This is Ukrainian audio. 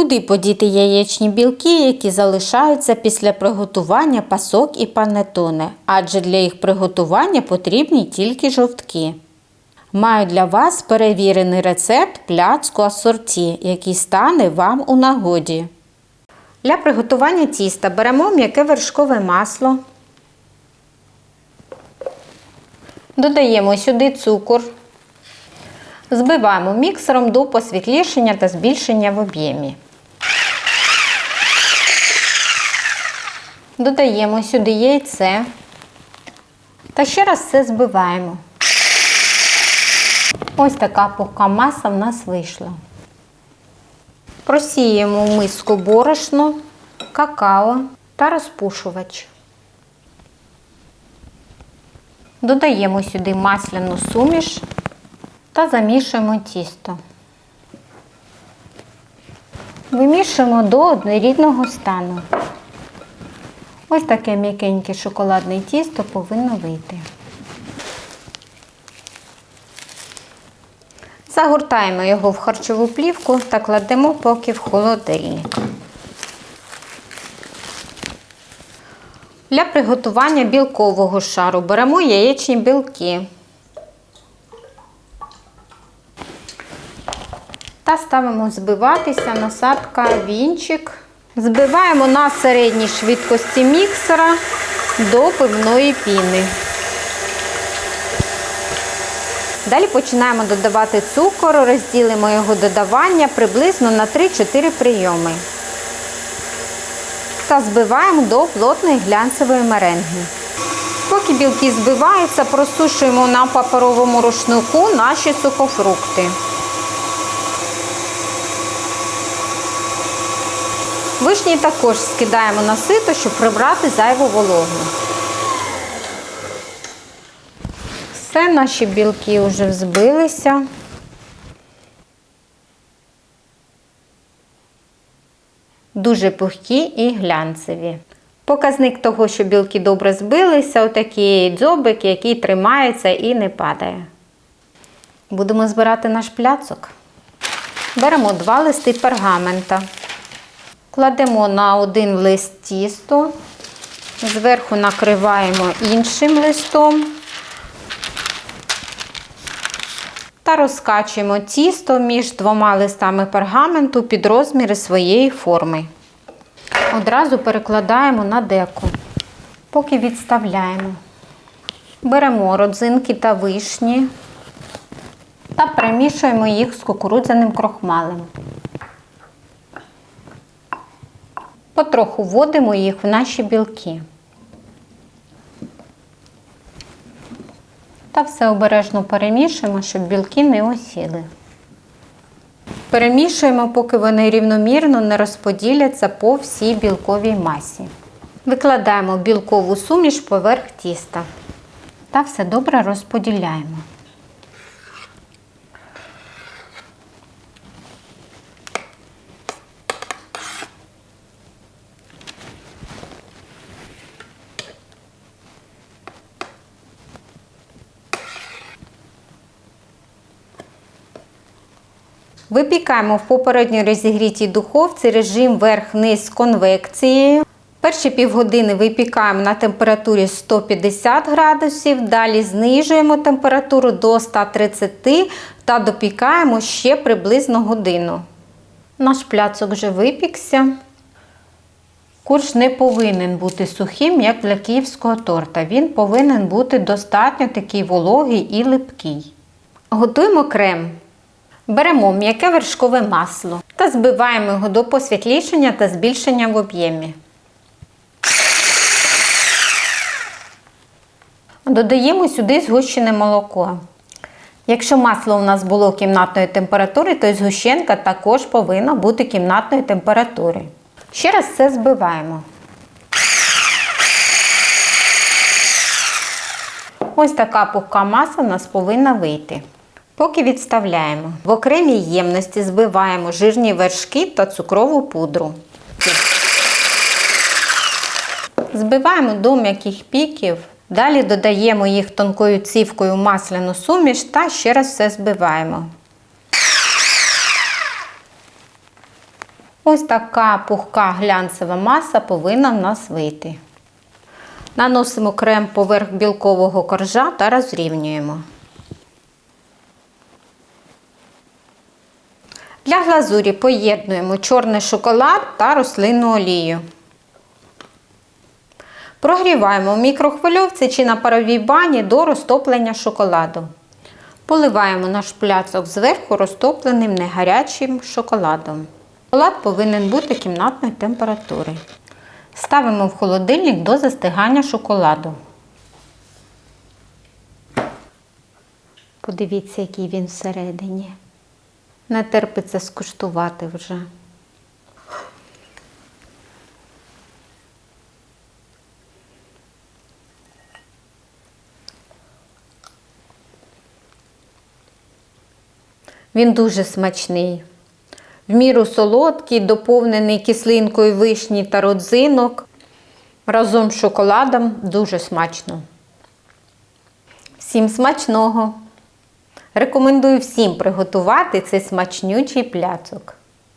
Куди подіти яєчні білки, які залишаються після приготування пасок і панетоне, адже для їх приготування потрібні тільки жовтки. Маю для вас перевірений рецепт пляцку асорті, який стане вам у нагоді. Для приготування тіста беремо м'яке вершкове масло. Додаємо сюди цукор. Збиваємо міксером до посвітлішення та збільшення в об'ємі. Додаємо сюди яйце та ще раз все збиваємо. Ось така пухка маса в нас вийшла. Просіємо в миску борошно, какао та розпушувач. Додаємо сюди масляну суміш та замішуємо тісто. Вимішуємо до однорідного стану. Ось таке м'якеньке шоколадне тісто повинно вийти. Загортаємо його в харчову плівку та кладемо поки в холодильник. Для приготування білкового шару беремо яєчні білки та ставимо збиватися насадка вінчик. Збиваємо на середній швидкості міксера до пивної піни. Далі починаємо додавати цукор, розділимо його додавання приблизно на 3-4 прийоми. Та збиваємо до плотної глянцевої меренги. Поки білки збиваються, просушуємо на паперовому рушнику наші сухофрукти. Вишні також скидаємо на сито, щоб прибрати зайву вологу. Все, наші білки вже взбилися. Дуже пухкі і глянцеві. Показник того, що білки добре збилися, отакий дзьобик, який тримається і не падає. Будемо збирати наш пляцок. Беремо два листи пергамента. Кладемо на один лист тісто, зверху накриваємо іншим листом та розкачуємо тісто між двома листами пергаменту під розміри своєї форми. Одразу перекладаємо на деку, поки відставляємо. Беремо родзинки та вишні та перемішуємо їх з кукурудзяним крохмалем. Потроху вводимо їх в наші білки. Та все обережно перемішуємо, щоб білки не осіли. Перемішуємо, поки вони рівномірно не розподіляться по всій білковій масі. Викладаємо білкову суміш поверх тіста та все добре розподіляємо. Випікаємо в попередньо розігрітій духовці режим верх-низ з конвекцією. Перші півгодини випікаємо на температурі 150 градусів, далі знижуємо температуру до 130 та допікаємо ще приблизно годину. Наш пляцок вже випікся. Курш не повинен бути сухим, як для київського торта. Він повинен бути достатньо такий вологий і липкий. Готуємо крем. Беремо м'яке вершкове масло та збиваємо його до посвітлішення та збільшення в об'ємі. Додаємо сюди згущене молоко. Якщо масло у нас було кімнатної температури, то і згущенка також повинна бути кімнатної температури. Ще раз все збиваємо. Ось така пухка маса у нас повинна вийти. Поки відставляємо. В окремій ємності збиваємо жирні вершки та цукрову пудру. Збиваємо до м'яких піків. Далі додаємо їх тонкою цівкою масляну суміш та ще раз все збиваємо. Ось така пухка глянцева маса повинна в нас вийти. Наносимо крем поверх білкового коржа та розрівнюємо. Для глазурі поєднуємо чорний шоколад та рослинну олію. Прогріваємо в мікрохвильовці чи на паровій бані до розтоплення шоколаду. Поливаємо наш пляцок зверху розтопленим негарячим шоколадом. Шоколад повинен бути кімнатної температури. Ставимо в холодильник до застигання шоколаду. Подивіться, який він всередині. Не терпиться скуштувати вже. Він дуже смачний. В міру солодкий, доповнений кислинкою вишні та родзинок. Разом з шоколадом дуже смачно. Всім смачного! Рекомендую всім приготувати цей смачнючий пляцок.